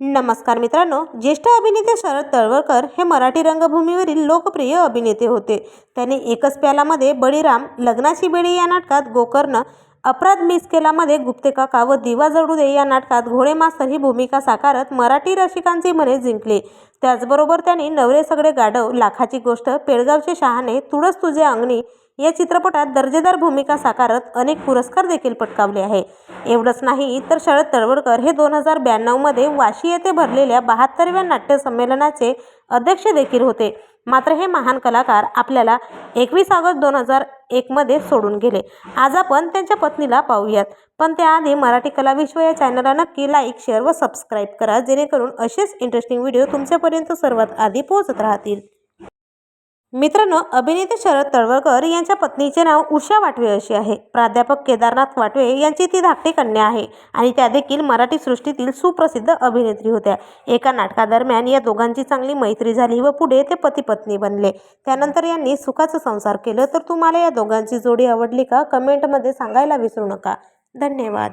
नमस्कार मित्रांनो ज्येष्ठ अभिनेते शरद तळवळकर हे मराठी रंगभूमीवरील लोकप्रिय अभिनेते होते. त्यांनी एकच प्यालामध्ये बळीराम लग्नाची बेडी या नाटकात गोकर्ण अपराध मिस केलामध्ये गुप्ते काका व दिवा जडू दे या नाटकात घोडे मास्तर ही भूमिका साकारत मराठी रसिकांची मने जिंकली. त्याचबरोबर त्यांनी नवरे सगळे गाढव लाखाची गोष्ट पेडगावचे शहाणे तुळस तुझे अंगणी या चित्रपटात दर्जेदार भूमिका साकारत अनेक पुरस्कार देखील पटकावले आहे. एवढंच नाही तर शरद तळवडकर हे दोन हजार ब्याण्णवमध्ये वाशी येथे भरलेल्या बहात्तरव्या नाट्यसंमेलनाचे अध्यक्ष देखील होते. मात्र हे महान कलाकार आपल्याला एकवीस ऑगस्ट दोन हजार एकमध्ये सोडून गेले. आज आपण त्यांच्या पत्नीला पाहूयात. पण त्याआधी मराठी कला विश्व या चॅनलला नक्की लाईक शेअर व सबस्क्राईब करा जेणेकरून असेच इंटरेस्टिंग व्हिडिओ तुमच्यापर्यंत सर्वात आधी पोहोचत राहतील. मित्रांनो अभिनेते शरद तळवळकर यांच्या पत्नीचे नाव उषा वाटवे असे आहे. प्राध्यापक केदारनाथ वाटवे यांची ती धाकटी कन्या आहे आणि त्या देखील मराठी सृष्टीतील सुप्रसिद्ध अभिनेत्री होत्या. एका नाटकादरम्यान या दोघांची चांगली मैत्री झाली व पुढे ते पती पत्नी बनले. त्यानंतर यांनी सुखाचा संसार केलं. तर तुम्हाला या दोघांची जोडी आवडली का? कमेंटमध्ये सांगायला विसरू नका. धन्यवाद.